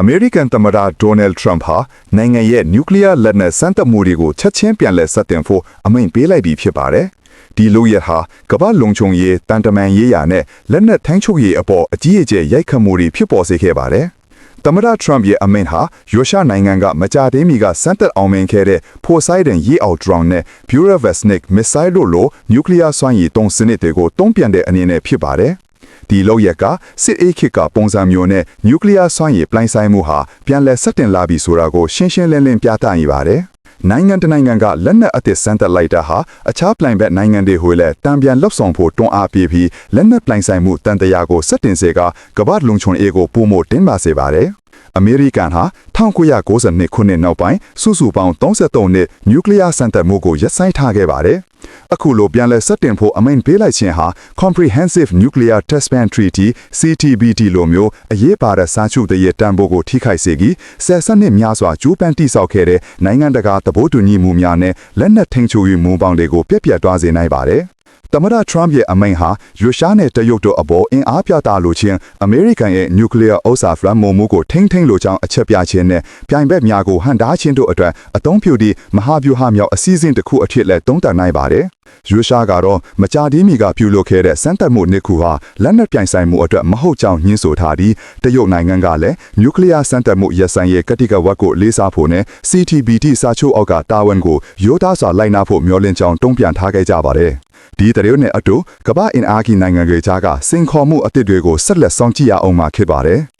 အမေရိကန်သမ္မတဒေါ်နယ်ထရမ့်ဟာနိုင်ငံရဲ့နျူကလ িয়ার လက်နက်စမ်းသပ်မှုတွေကိုချက်ချင်းပြန်လည်ဆက်တင်ဖို့အမိန့်ပေးလိုက်ပြီးဖြစ်ပါတယ်။ဒီလိုရဟာကမ္ဘာလုံခြုံရေးတန်တမန်ရေးရာနဲ့လက်နက်ထိုင်းချုပ်ရေးအပေါ်အကြီးအကျယ်ရိုက်ခတ်မှုတွေဖြစ်ပေါ်စေခဲ့ပါတယ်။သမ္မတထရမ့်ရဲ့အမိန့်ဟာရုရှားနိုင်ငံကမကြာသေးမီကစမ်းသပ်အောင်မြင်ခဲ့တဲ့ Poseidon ရေအောက် drone နဲ့ Buravestnik missile တို့လိုနျူကလ িয়ার စွမ်းရည်တုံးစနစ်တွေကိုတုံးပြန်တဲ့အနေနဲ့ဖြစ်ပါတယ်။ ဒီလောက်ရက်ကစစ်အေးခေတ်ကပုံစံမျိုးနဲ့နျူကလ িয়ার စွမ်းရည်ပလိုင်ဆိုင်မှုဟာပြန်လည်ဆက်တင်လာပြီဆိုတာကိုရှင်းရှင်းလင်းလင်းပြသနေပါတယ်။နိုင်ငံတနိုင်ငံကလက်နက်အသစ်စမ်းသပ်လိုက်တာဟာအခြားပလိုင်ဘက်နိုင်ငံတွေဟိုလည်းတံပြန်လှုပ်ဆောင်ဖို့တွန်းအားပေးပြီးလက်နက်ပလိုင်ဆိုင်မှုတန်တရာကိုဆက်တင်စေကကမ္ဘာလုံခြုံရေးကိုပုံမတင်ပါစေပါတယ်။ အမေရိကန်ဟာ1992ခုနှစ်နောက်ပိုင်းစုစုပေါင်း33နှစ်နျူကလ িয়ার စမ်းသပ်မှုကိုရပ်ဆိုင်းထားခဲ့ပါတယ်။အခုလိုပြန်လည်ဆက်တင်ဖို့အမိန့်ပေးလိုက်ခြင်းဟာ Comprehensive Nuclear Test Ban Treaty CTBT လိုမျိုးအရေးပါတဲ့စာချုပ်တည်းရဲ့တန်ဖိုးကိုထိခိုက်စေပြီးဆယ်ဆက်နှစ်များစွာကျိုးပန်းတိဆောက်ခဲ့တဲ့နိုင်ငံတကာသဘောတူညီမှုများနဲ့လက်နက်ထိန်ချုပ်ရေးမူပေါင်းတွေကိုပြက်ပြက်သွားစေနိုင်ပါတယ်။ သမ္မတထရမ့်ရဲ့အမိန့်ဟာရုရှားနဲ့တရုတ်တို့အပေါ်အင်အားပြတာလိုချင်းအမေရိကန်ရဲ့နျူကလ িয়ার ဥစ္စာဖရမ်မိုမှုကိုထိမ့်ထိမ့်လိုကြောင်းအချက်ပြခြင်းနဲ့ပြိုင်ဘက်များကိုဟန်တားခြင်းတို့အတွက်အသုံးပြုသည့်မဟာဗျူဟာမြောက်အစည်းအဝေးတစ်ခုအဖြစ်လည်းသုံးသပ်နိုင်ပါတယ်။ရုရှားကတော့မကြာသေးမီကပြုလုပ်ခဲ့တဲ့စမ်းသပ်မှုနှစ်ခုဟာလက်နက်ပြိုင်ဆိုင်မှုအတွက်မဟုတ်ကြောင်းညှင်းဆိုထားပြီးတရုတ်နိုင်ငံကလည်းနျူကလ িয়ার စမ်းသပ်မှုရဆိုင်ရဲ့ကတိကဝတ်ကိုလေးစားဖို့နဲ့ CTBT စာချုပ်အောက်ကတာဝန်ကိုရိုးသားစွာလိုက်နာဖို့မျှော်လင့်ကြောင်းတုံ့ပြန်ထားခဲ့ကြပါတယ်။ ဒီတရုတ်နဲ့အတူကမ္ဘာအင်အားကြီးနိုင်ငံတွေကြားကစင်ခေါ်မှုအသစ်တွေကိုဆက်လက်စောင့်ကြည့်ရအောင်မှာဖြစ်ပါတယ်။